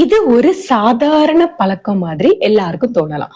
இது ஒரு சாதாரண பழக்கம் மாதிரி எல்லாருக்கும் தோணலாம்.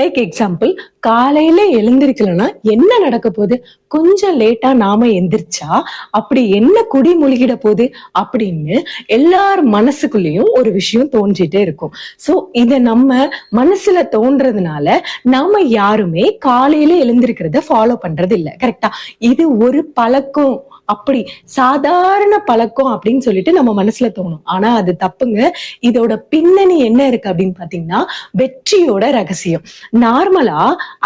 லைக் எக்ஸாம்பிள் காலையில எழுந்திருக்கலன்னா என்ன நடக்க போகுது? கொஞ்சம் லேட்டா நாம எந்திரிச்சா அப்படி என்ன குடி மூழ்கிட போகுது? அப்படின்னு எல்லார் மனசுக்குள்ளேயும் ஒரு விஷயம் தோன்றிட்டே இருக்கும். சோ இத நம்ம மனசுல தோன்றதுனால நாம யாருமே காலையில எழுந்திருக்கிறத ஃபாலோ பண்றது இல்ல கரெக்டா இது ஒரு பழக்கம். அப்படி சாதாரண பழக்கம் அப்படின்னு சொல்லிட்டு நம்ம மனசுல தோணும். ஆனா அது தப்புங்க. இதோட பின்னணி என்ன இருக்கு அப்படின்னு பாத்தீங்கன்னா வெற்றியோட ரகசியம். நார்மலா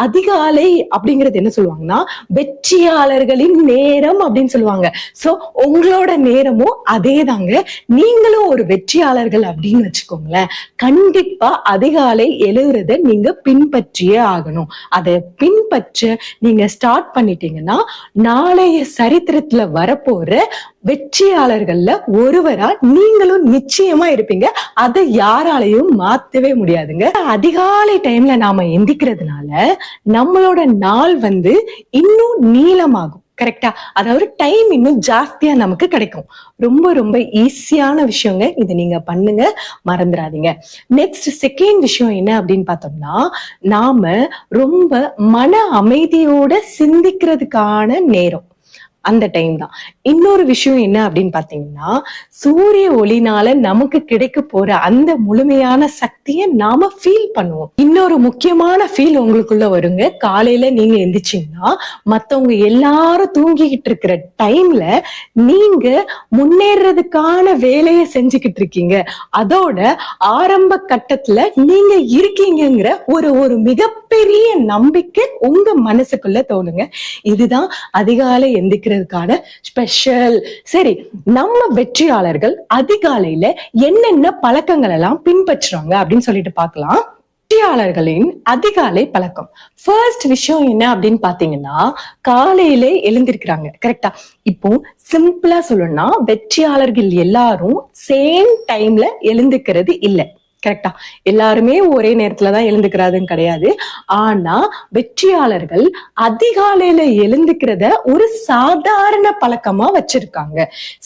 அதிகாலை அப்படிங்கறது என்ன சொல்லுவாங்கன்னா வெற்றியாளர்களின் நேரம் அப்படின்னு சொல்லுவாங்க. சோ உங்களோட நேரமும் அதே தாங்க நீங்களும் ஒரு வெற்றியாளர்கள் அப்படின்னு வச்சுக்கோங்களேன். கண்டிப்பா அதிகாலை எழுதுறத நீங்க பின்பற்றியே ஆகணும். அதை பின்பற்ற நீங்க ஸ்டார்ட் பண்ணிட்டீங்கன்னா நாளைய சரித்திரத்துல வரப்போற வெற்றியாளர்கள்ல ஒருவரா நீங்களும் நிச்சயமா இருப்பீங்க. அதை யாராலையும் மாத்தவே முடியாதுங்க. அதிகாலை டைம்ல நாம எந்திக்கிறதுனால நம்மளோட நாள் வந்து இன்னும் நீளமாகும். கரெக்டா அதாவது டைம் இன்னும் ஜாஸ்தியா நமக்கு கிடைக்கும். ரொம்ப ரொம்ப ஈஸியான விஷயங்க இதை நீங்க பண்ணுங்க. மறந்துடாதீங்க. நெக்ஸ்ட் செகண்ட் விஷயம் என்ன அப்படின்னு பார்த்தோம்னா நாம ரொம்ப மன அமைதியோட சிந்திக்கிறதுக்கான நேரம். அந்த டைம் தான். இன்னொரு விஷயம் என்ன அப்படின்னு பாத்தீங்கன்னா சூரிய ஒளினால நமக்கு கிடைக்க போற அந்த முழுமையான சக்தியை நாம ஃபீல் பண்ணுவோம். இன்னொரு முக்கியமான ஃபீல் உங்களுக்குள்ள வருங்க. காலையில நீங்க எந்திரிச்சீங்கன்னா மத்தவங்க எல்லாரும் தூங்கிக்கிட்டு இருக்கிற டைம்ல நீங்க முன்னேறதுக்கான வேலையை செஞ்சுக்கிட்டு இருக்கீங்க. அதோட ஆரம்ப கட்டத்துல நீங்க இருக்கீங்கிற ஒரு ஒரு மிகப்பெரிய நம்பிக்கை உங்க மனசுக்குள்ள தோணுங்க. இதுதான் அதிகாலை எந்திக்கிற எந்திக்கிறதுக்கான ஸ்பெஷல் சரி நம்ம வெற்றியாளர்கள் அதிகாலையில என்னென்ன பழக்கங்கள் எல்லாம் பின்பற்றுறாங்க அப்படின்னு சொல்லிட்டு பார்க்கலாம். வெற்றியாளர்களின் அதிகாலை பழக்கம். ஃபர்ஸ்ட் விஷயம் என்ன அப்படின்னு பாத்தீங்கன்னா காலையிலே எழுந்திருக்கிறாங்க. கரெக்டா இப்போ சிம்பிளா சொல்லணும்னா வெற்றியாளர்கள் எல்லாரும் சேம் டைம்ல எழுந்துக்கிறது இல்ல. கரெக்டா எல்லாருமே ஒரே நேரத்துல தான் எழுந்துக்கிறாதுன்னு கிடையாது. ஆனா வெற்றியாளர்கள் அதிகாலையில எழுந்துக்கிறத ஒரு சாதாரண பழக்கமா வச்சிருக்காங்க.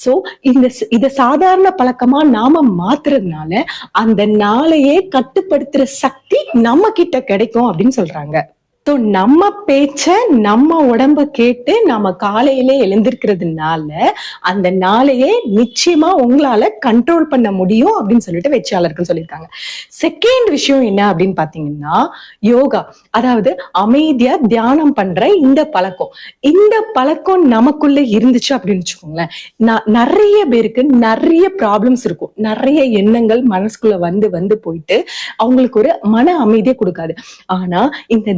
சோ இந்த இத சாதாரண பழக்கமா நாம மாத்துறதுனால அந்த நாளையே கட்டுப்படுத்துற சக்தி நம்ம கிட்ட கிடைக்கும் அப்படின்னு சொல்றாங்க. ஸோ நம்ம பேச்ச நம்ம உடம்ப கேட்டு நம்ம காலையிலே எழுந்திருக்கிறதுனால அந்த நாளையே நிச்சயமா உங்களால கண்ட்ரோல் பண்ண முடியும் அப்படின்னு சொல்லிட்டு வெற்றியாளர்கள் சொல்லியிருக்காங்க. செகண்ட் விஷயம் என்ன அப்படின்னு பாத்தீங்கன்னா யோகா. அதாவது அமைதியா தியானம் பண்ற இந்த பழக்கம். இந்த பழக்கம் நமக்குள்ள இருந்துச்சு அப்படின்னு வச்சுக்கோங்களேன். நிறைய பேருக்கு நிறைய ப்ராப்ளம்ஸ் இருக்கும். நிறைய எண்ணங்கள் மனசுக்குள்ள வந்து வந்து போயிட்டு அவங்களுக்கு ஒரு மன அமைதியை கொடுக்காது. ஆனா இந்த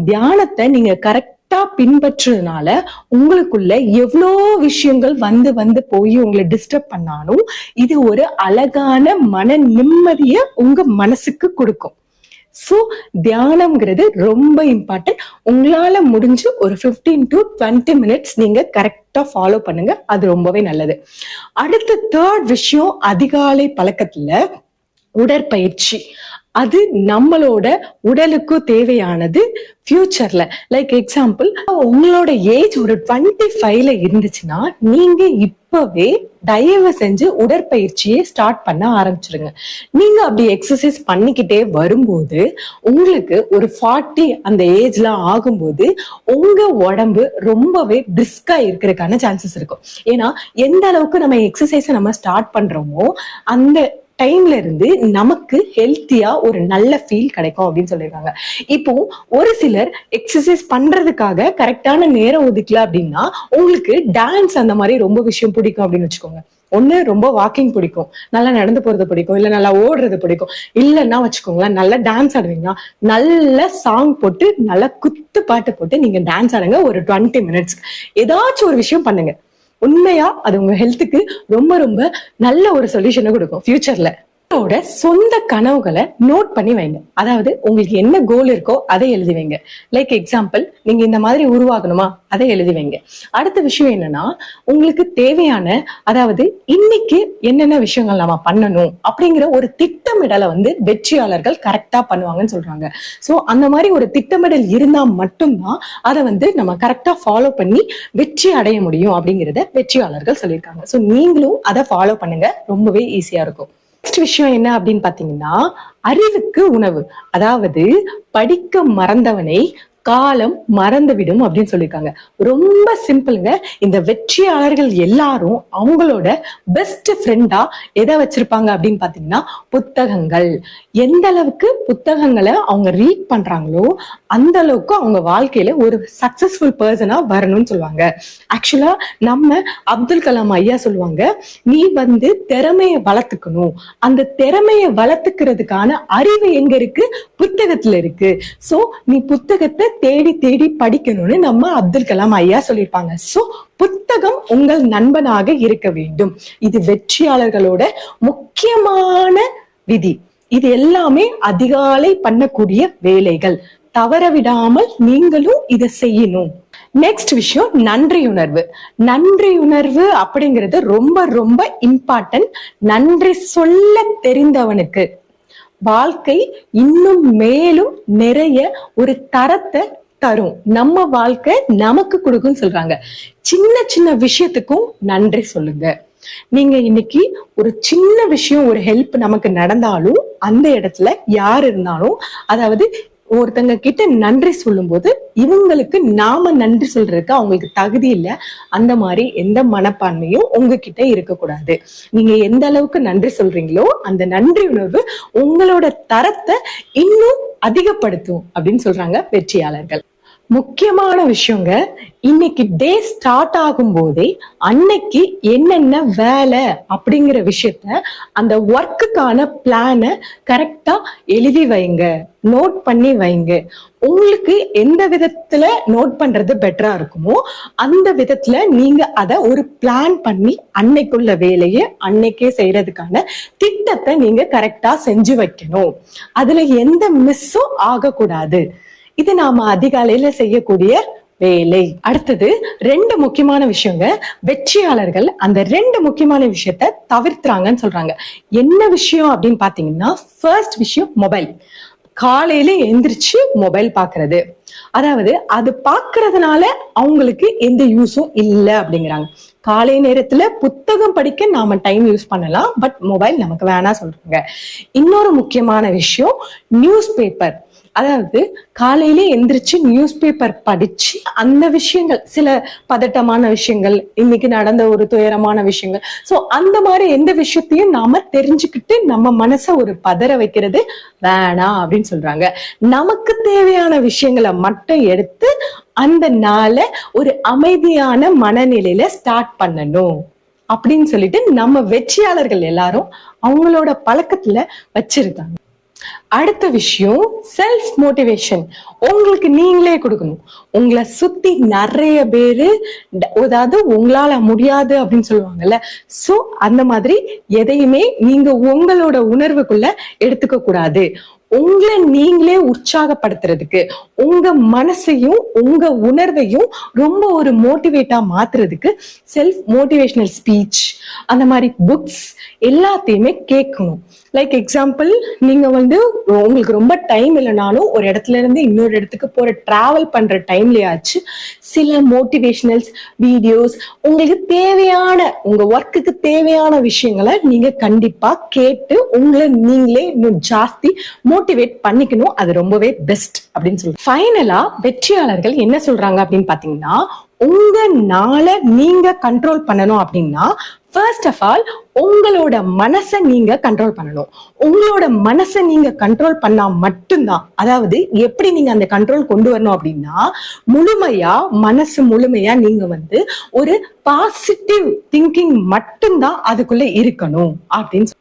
தியானத்தை நீங்க கரெக்டா பின்பற்றுறதுனால உங்களுக்குள்ள எவ்வளோ விஷயங்கள் வந்து வந்து போய் உங்களை டிஸ்டர்ப் பண்ணாலும் இது ஒரு அழகான மன நிம்மதிய உங்க மனசுக்கு கொடுக்கும். சோ தியானம்ங்கிறது ரொம்ப இம்பார்ட்டன்ட் உங்களால முடிஞ்சு ஒரு 15 டு டுவெண்ட்டி மினிட்ஸ் நீங்க கரெக்டா ஃபாலோ பண்ணுங்க. அது ரொம்பவே நல்லது. அடுத்த தேர்ட் விஷயம் அதிகாலை பழக்கத்துல உடற்பயிற்சி. அது நம்மளோட உடலுக்கு தேவையானது ஃபியூச்சர்ல லைக் எக்ஸாம்பிள் உங்களோட ஏஜ் ஒரு டுவெண்ட்டி ஃபைவ்ல இருந்துச்சுன்னா நீங்க இப்பவே தயவு செஞ்சு உடற்பயிற்சியை ஸ்டார்ட் பண்ண ஆரம்பிச்சிருங்க. நீங்க அப்படி எக்ஸசைஸ் பண்ணிக்கிட்டே வரும்போது உங்களுக்கு ஒரு ஃபார்ட்டி அந்த ஏஜ்ல ஆகும்போது உங்க உடம்பு ரொம்பவே பிரிஸ்கா இருக்கிறதுக்கான சான்சஸ் இருக்கும். ஏன்னா எந்த அளவுக்கு நம்ம எக்ஸசைஸை நம்ம ஸ்டார்ட் பண்றோமோ அந்த டைம்ல இருந்து நமக்கு ஹெல்த்தியா ஒரு நல்ல ஃபீல் கிடைக்கும் அப்படின்னு சொல்லியிருக்காங்க. இப்போ ஒரு சிலர் எக்ஸசைஸ் பண்றதுக்காக கரெக்டான நேரம் ஒதுக்கல அப்படின்னா உங்களுக்கு டான்ஸ் அந்த மாதிரி ரொம்ப விஷயம் பிடிக்கும் அப்படின்னு வச்சுக்கோங்க. ஒண்ணு ரொம்ப வாக்கிங் பிடிக்கும். நல்லா நடந்து போறது பிடிக்கும். இல்ல நல்லா ஓடுறது பிடிக்கும். இல்லைன்னா வச்சுக்கோங்களேன் நல்லா டான்ஸ் ஆடுவீங்கன்னா நல்ல சாங் போட்டு நல்லா குத்து பாட்டு போட்டு நீங்க டான்ஸ் ஆடுங்க ஒரு டுவெண்ட்டி மினிட்ஸ் ஏதாச்சும் ஒரு விஷயம் பண்ணுங்க. உண்மையா அது உங்க ஹெல்த்துக்கு ரொம்ப ரொம்ப நல்ல ஒரு சொல்யூஷனை கொடுக்கும் ஃபியூச்சர்ல உங்களோட சொந்த கனவுகளை நோட் பண்ணி வைங்க. அதாவது உங்களுக்கு என்ன கோல் இருக்கோ அதை எழுதி வைங்க. லைக் எக்ஸாம்பிள் நீங்க இந்த மாதிரி உருவாகணுமா? அதை எழுதி வைங்க. அடுத்த விஷயம் என்னன்னா உங்களுக்கு தேவையான அதாவது இன்னைக்கு என்னென்ன விஷயங்கள் நம்ம பண்ணணும் அப்படிங்கிற ஒரு திட்டமிடலை வந்து வெற்றியாளர்கள் கரெக்டா பண்ணுவாங்கன்னு சொல்றாங்க. சோ அந்த மாதிரி ஒரு திட்டமிடல் இருந்தா மட்டும்தான் அதை வந்து நம்ம கரெக்டா ஃபாலோ பண்ணி வெற்றி அடைய முடியும் அப்படிங்கிறத வெற்றியாளர்கள் சொல்லியிருக்காங்க. சோ நீங்களும் அதை ஃபாலோ பண்ணுங்க. ரொம்பவே ஈஸியா இருக்கும். நெக்ஸ்ட் விஷயம் என்ன அப்படின்னு பாத்தீங்கன்னா அறிவுக்கு உணவு. அதாவது படிக்க மறந்தவனை காலம் மறந்துவிடும் அப்படின்னு சொல்லியிருக்காங்க. ரொம்ப சிம்பிளுங்க. இந்த வெற்றியாளர்கள் எல்லாரும் அவங்களோட பெஸ்ட் ஃப்ரெண்டா எதை வச்சிருப்பாங்க அப்படின்னு பாத்தீங்கன்னா புத்தகங்கள். எந்த அளவுக்கு புத்தகங்களை அவங்க ரீட் பண்றாங்களோ அந்த அளவுக்கு அவங்க வாழ்க்கையில ஒரு சக்சஸ்ஃபுல் பர்சனா வரணும்னு சொல்லுவாங்க. ஆக்சுவலா நம்ம அப்துல் கலாம் ஐயா சொல்லுவாங்க நீ வந்து திறமையை வளர்த்துக்கணும். அந்த திறமைய வளர்த்துக்கிறதுக்கான அறிவு எங்க இருக்கு? புத்தகத்துல இருக்கு. சோ நீ புத்தகத்தை தேடி தேடி படிக்கணும்னு நம்ம அப்துல் கலாம் ஐயா சொல்லியிருப்பாங்க. சோ புத்தகம் உங்கள் நண்பனாக இருக்க வேண்டும். இது வெற்றியாளர்களோட முக்கியமான விதி. இது எல்லாமே அதிகாலை பண்ணக்கூடிய வேலைகள். தவற விடாமல் நீங்களும் இதை செய்யணும். நெக்ஸ்ட் விஷயம் நன்றியுணர்வு. நன்றியுணர்வு அப்படிங்கிறது ரொம்ப ரொம்ப இம்பார்ட்டன்ட் நன்றி சொல்ல தெரிந்தவனுக்கு. வாழ்க்கை இன்னும் மேலும் நிறைய ஒரு தரத்தை தரும். நம்ம வாழ்க்கை நமக்கு கொடுக்கும்னு சொல்றாங்க. சின்ன சின்ன விஷயத்துக்கும் நன்றி சொல்லுங்க. நீங்க இன்னைக்கு ஒரு சின்ன விஷயம் ஒரு ஹெல்ப் நமக்கு நடந்தாலும் அந்த இடத்துல யார் இருந்தாலும் அதாவது ஒருத்தங்க கிட்ட நன்றி சொல்லும்போது இவங்களுக்கு நாம நன்றி சொல்றதுக்கு அவங்களுக்கு தகுதி இல்லை. அந்த மாதிரி எந்த மனப்பான்மையும் உங்ககிட்ட இருக்கக்கூடாது. நீங்க எந்த அளவுக்கு நன்றி சொல்றீங்களோ அந்த நன்றி உணர்வு உங்களோட தரத்தை இன்னும் அதிகப்படுத்தும் அப்படின்னு சொல்றாங்க வெற்றியாளர்கள். முக்கியமான விஷயங்க. இன்னைக்கு டே ஸ்டார்ட் ஆகும் போதே அன்னைக்கு என்னென்ன வேலை அப்படிங்கிற விஷயத்த அந்த ஒர்க்குக்கான பிளானை கரெக்டா எழுதி வைங்க. நோட் பண்ணி வைங்க. உங்களுக்கு எந்த விதத்துல நோட் பண்றது பெட்டரா இருக்குமோ அந்த விதத்துல நீங்க அதை ஒரு பிளான் பண்ணி அன்னைக்குள்ள வேலையை அன்னைக்கே செய்யறதுக்கான திட்டத்தை நீங்க கரெக்டா செஞ்சு வைக்கணும். அதுல எந்த மிஸ்ஸும் ஆகக்கூடாது. இது நாம அதிகாலையில செய்யக்கூடிய வேலை. அடுத்தது ரெண்டு முக்கியமான விஷயங்க. வெற்றியாளர்கள் அந்த ரெண்டு முக்கியமான விஷயத்த தவிர்த்துறாங்கன்னு சொல்றாங்க. என்ன விஷயம் அப்படின்னு பாத்தீங்கன்னா ஃபர்ஸ்ட் விஷயம் மொபைல் காலையில எந்திரிச்சு மொபைல் பாக்குறது. அதாவது அது பாக்குறதுனால அவங்களுக்கு எந்த யூஸும் இல்லை அப்படிங்கிறாங்க. காலை நேரத்துல புத்தகம் படிக்க நாம டைம் யூஸ் பண்ணலாம் பட் மொபைல் நமக்கு வேணாம் சொல்றாங்க. இன்னொரு முக்கியமான விஷயம் நியூஸ் பேப்பர் அதாவது காலையிலே எந்திரிச்சு நியூஸ் பேப்பர் படிச்சு அந்த விஷயங்கள் சில பதட்டமான விஷயங்கள் இன்னைக்கு நடந்த ஒரு துயரமான விஷயங்கள். சோ அந்த மாதிரி எந்த விஷயத்தையும் நாம தெரிஞ்சுக்கிட்டு நம்ம மனச ஒரு பதற வைக்கிறது வேணாம் அப்படின்னு சொல்றாங்க. நமக்கு தேவையான விஷயங்களை மட்டும் எடுத்து அந்த நாளை ஒரு அமைதியான மனநிலையில ஸ்டார்ட் பண்ணணும் அப்படின்னு சொல்லிட்டு நம்ம வெற்றியாளர்கள் எல்லாரும் அவங்களோட பழக்கத்துல வச்சிருக்காங்க. அடுத்த விஷயம் செல்ஃப் மோட்டிவேஷன் உங்களுக்கு நீங்களே கொடுக்கணும். உங்களை சுத்தி நிறைய பேரு அதாவது உங்களால முடியாது அப்படின்னு சொல்லுவாங்கல்ல. சோ அந்த மாதிரி எதையுமே நீங்க உங்களோட உணர்வுக்குள்ள எடுத்துக்க கூடாது உங்களை நீங்களே உற்சாகப்படுத்துறதுக்கு உங்க மனசையும் உங்க உணர்வையும் ரொம்ப ஒரு மோட்டிவேட்டா மாத்துறதுக்கு செல்ஃப் மோட்டிவேஷனல் ஸ்பீச் அந்த மாதிரி புக்ஸ் எல்லாத்தையுமே கேட்கணும். லைக் எக்ஸாம்பிள் நீங்க வந்து உங்களுக்கு ரொம்ப டைம் இல்லைனாலும் ஒரு இடத்துல இருந்து இன்னொரு இடத்துக்கு போற டிராவல் பண்ற டைம்லயாச்சு சில மோட்டிவேஷனல்ஸ் வீடியோஸ் உங்களுக்கு தேவையான உங்க ஒர்க்குக்கு தேவையான விஷயங்களை நீங்க கண்டிப்பா கேட்டு உங்களை நீங்களே இன்னும் ஜாஸ்தி மோட்டிவேட் பண்ணிக்கணும். அது ரொம்பவே பெஸ்ட் அப்படின்னு சொல்லி ஃபைனலா வெற்றியாளர்கள் என்ன சொல்றாங்க அப்படின்னு பாத்தீங்கன்னா உங்க நாளை நீங்க கண்ட்ரோல் பண்ணணும் அப்படின்னா ஃபர்ஸ்ட் ஆஃப் ஆல் உங்களோட மனசை நீங்க கண்ட்ரோல் பண்ணணும். உங்களோட மனசை நீங்க கண்ட்ரோல் பண்ணா மட்டும்தான். அதாவது எப்படி நீங்க அந்த கண்ட்ரோல் கொண்டு வரணும் அப்படின்னா முழுமையா மனசு முழுமையா நீங்க வந்து ஒரு பாசிட்டிவ் திங்கிங் மட்டும்தான் அதுக்குள்ள இருக்கணும் அப்படின்னு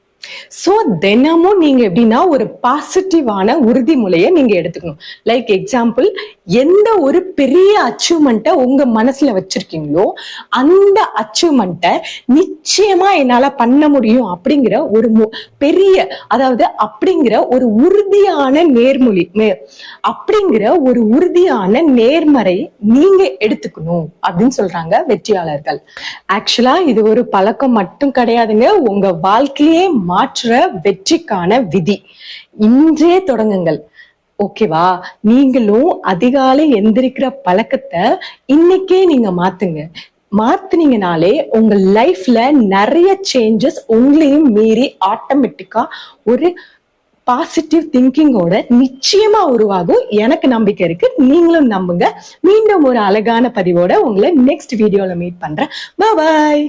சோ தினமும் நீங்க எப்படின்னா ஒரு பாசிட்டிவான உறுதிமொழியை நீங்க எடுத்துக்கணும். லைக் எக்ஸாம்பிள் எந்த ஒரு பெரிய அச்சீவ்மெண்ட்டை உங்க மனசுல வச்சிருக்கீங்களோ அந்த அச்சீவ்மெண்ட்டை நிச்சயமா என்னால பண்ண முடியும் அப்படிங்கிற ஒரு பெரிய அதாவது அப்படிங்கிற ஒரு உறுதியான நேர்மொழி அப்படிங்கிற ஒரு உறுதியான நேர்மறை நீங்க எடுத்துக்கணும் அப்படின்னு சொல்றாங்க வெற்றியாளர்கள். ஆக்சுவலா இது ஒரு பழக்கம் மட்டும் கிடையாதுங்க. உங்க வாழ்க்கையே மாற்றுற வெற்றிக்கான விதி. இன்றே தொடங்குங்கள். ஓகேவா நீங்களும் அதிகாலை எந்திரிக்கிற பழக்கத்தை இன்னைக்கே நீங்க மாத்துங்க. மாத்துனீங்கனாலே உங்க லைஃப்ல நிறைய சேஞ்சஸ் உங்களையும் மீறி ஆட்டோமேட்டிக்கா ஒரு பாசிட்டிவ் திங்கிங்கோட நிச்சயமா உருவாகும். எனக்கு நம்பிக்கை இருக்கு. நீங்களும் நம்புங்க. மீண்டும் ஒரு அழகான பதிவோட உங்களை நெக்ஸ்ட் வீடியோல மீட் பண்றேன். பாய்